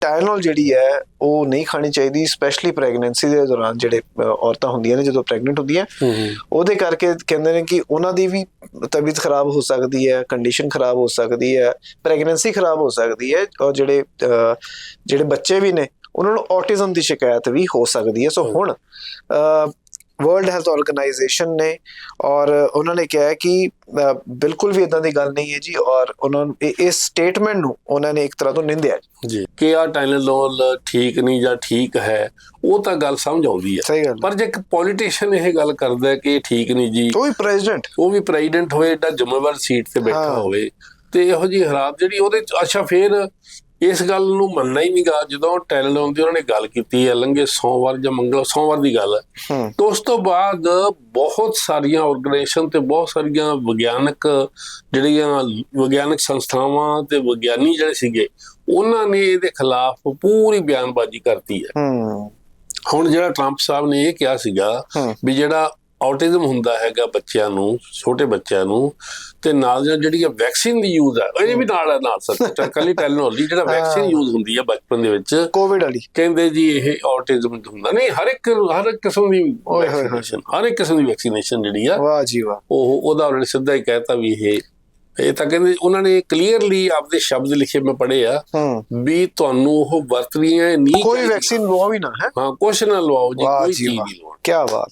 ਟਾਈਲਨੋਲ ਜਿਹੜੀ ਹੈ ਉਹ ਨਹੀਂ ਖਾਣੀ ਚਾਹੀਦੀ ਸਪੈਸ਼ਲੀ ਪ੍ਰੈਗਨੈਂਸੀ ਦੇ ਦੌਰਾਨ ਜਿਹੜੇ ਔਰਤਾਂ ਹੁੰਦੀਆਂ ਨੇ ਜਦੋਂ ਪ੍ਰੈਗਨੈਂਟ ਹੁੰਦੀਆਂ ਉਹਦੇ ਕਰਕੇ ਕਹਿੰਦੇ ਨੇ ਕਿ ਉਹਨਾਂ ਦੀ ਵੀ ਤਬੀਅਤ ਖਰਾਬ ਹੋ ਸਕਦੀ ਹੈ ਕੰਡੀਸ਼ਨ ਖਰਾਬ ਹੋ ਸਕਦੀ ਹੈ ਪ੍ਰੈਗਨੈਂਸੀ ਖਰਾਬ ਹੋ ਸਕਦੀ ਹੈ ਔਰ ਜਿਹੜੇ ਜਿਹੜੇ ਬੱਚੇ ਵੀ ਨੇ ਉਹਨਾਂ ਨੂੰ ਆਟਿਜ਼ਮ ਦੀ ਸ਼ਿਕਾਇਤ ਵੀ ਹੋ ਸਕਦੀ ਹੈ। ਸੋ ਹੁਣ ਵਰਲਡ ਹੈਲਥ ਆਰਗੇਨਾਈਜੇਸ਼ਨ ਨੇ ਔਰ ਉਹਨਾਂ ਨੇ ਕਿਹਾ ਕਿ ਬਿਲਕੁਲ ਵੀ ਇਦਾਂ ਦੀ ਗੱਲ ਨਹੀਂ ਹੈ ਜੀ ਔਰ ਉਹਨਾਂ ਇਸ ਸਟੇਟਮੈਂਟ ਨੂੰ ਉਹਨਾਂ ਨੇ ਇੱਕ ਤਰ੍ਹਾਂ ਤੋਂ ਨਿੰਦਿਆ। ਜੀ ਕਿ ਆ ਟਾਈਲਨੋਲ ਠੀਕ ਨਹੀਂ ਜਾਂ ਠੀਕ ਹੈ ਉਹ ਤਾਂ ਗੱਲ ਸਮਝ ਆਉਂਦੀ ਹੈ। ਪਰ ਜੇ ਇੱਕ ਪੋਲੀਟੀਸ਼ੀਅਨ ਇਹ ਗੱਲ ਕਰਦਾ ਕਿ ਠੀਕ ਨਹੀਂ ਜੀ ਉਹ ਵੀ ਪ੍ਰੈਜ਼ੀਡੈਂਟ ਉਹ ਵੀ ਪ੍ਰੈਜ਼ੀਡੈਂਟ ਹੋਏ ਏਡਾ ਜ਼ਿੰਮੇਵਾਰ ਸੀਟ ਤੇ ਬੈਠਾ। ਹੋਵੇ ਤੇ ਇਹੋ ਜੀ ਹਾਲਾਤ ਜਿਹੜੀ ਉਹਦੇ ਅੱਛਾ ਫੇਰ ਇਸ ਗੱਲ ਨੂੰ ਮੰਨਣਾ ਹੀ ਨਹੀਂਗਾ ਜਦੋਂ ਟੈਲੀਨੋਮ ਦੀ ਉਹਨਾਂ ਨੇ ਗੱਲ ਕੀਤੀ ਹੈ ਲੰਘੇ ਸੋਮਵਾਰ ਜਾਂ ਮੰਗਲ ਸੋਮਵਾਰ ਦੀ ਗੱਲ ਹੈ। ਤੇ ਉਸ ਤੋਂ ਬਾਅਦ ਬਹੁਤ ਸਾਰੀਆਂ ਆਰਗੇਨਾਈਜੇਸ਼ਨ ਤੇ ਬਹੁਤ ਸਾਰੀਆਂ ਵਿਗਿਆਨਕ ਜਿਹੜੀਆਂ ਵਿਗਿਆਨਕ ਸੰਸਥਾਵਾਂ ਤੇ ਵਿਗਿਆਨੀ ਜਿਹੜੇ ਸੀਗੇ ਉਹਨਾਂ ਨੇ ਇਹਦੇ ਖਿਲਾਫ ਪੂਰੀ ਬਿਆਨਬਾਜ਼ੀ ਕਰਤੀ ਹੈ। ਹੁਣ ਜਿਹੜਾ ਟਰੰਪ ਸਾਹਿਬ ਨੇ ਇਹ ਕਿਹਾ ਸੀਗਾ। ਵੀ ਜਿਹੜਾ ਆਟਿਜ਼ਮ ਹੁੰਦਾ ਹੈਗਾ ਬੱਚਿਆਂ ਨੂੰ ਛੋਟੇ ਬੱਚਿਆਂ ਨੂੰ ਤੇ ਨਾਲ ਦੀਆਂ ਜਿਹੜੀਆਂ ਵੈਕਸੀਨ ਦੀ ਯੂਜ਼ ਹੈ ਇਹ ਵੀ ਨਾਲ ਨਾਲ ਸੱਚ ਕੱਲੀ ਟੈਲਨੋਲੋਜੀ ਜਿਹੜਾ ਵੈਕਸੀਨ ਯੂਜ਼ ਹੁੰਦੀ ਹੈ ਬਚਪਨ ਦੇ ਵਿੱਚ। ਕੋਵਿਡ ਵਾਲੀ। ਕਹਿੰਦੇ ਜੀ ਇਹ ਆਟਿਜ਼ਮ ਹੁੰਦਾ ਨਹੀਂ ਹਰ ਇੱਕ ਹਰ ਇੱਕ ਕਿਸਮ ਦੀ ਓਏ ਹੋਏ ਹੋਏ। ਵੈਕਸੀਨੇਸ਼ਨ ਹਰ ਇੱਕ ਕਿਸਮ ਦੀ ਵੈਕਸੀਨੇਸ਼ਨ ਜਿਹੜੀ ਆ ਵਾਹ ਜੀ ਵਾਹ। ਉਹ ਉਹਦਾ ਉਹਨਾਂ ਨੇ ਸਿੱਧਾ ਹੀ ਕਹਿਤਾ ਵੀ ਇਹ ਇਹ ਤਾਂ ਕਹਿੰਦੇ ਉਹਨਾਂ ਨੇ ਕਲੀਅਰਲੀ ਆਪਦੇ ਸ਼ਬਦ ਲਿਖੇ ਮੈਂ ਪੜ੍ਹੇ ਆ ਵੀ ਤੁਹਾਨੂੰ ਉਹ ਵਰਤਣੀਆਂ ਨਹੀਂ ਕੋਈ। ਵੈਕਸੀਨ ਲਵਾ ਵੀ ਨਾ ਹੈ। ਹਾਂ ਕੁਛ ਨਾ ਲਵਾਓ ਜੀ ਕੋਈ ਚੀਜ਼ ਨਹੀਂ ਲਵਾਓ ਕੀ ਬਾਤ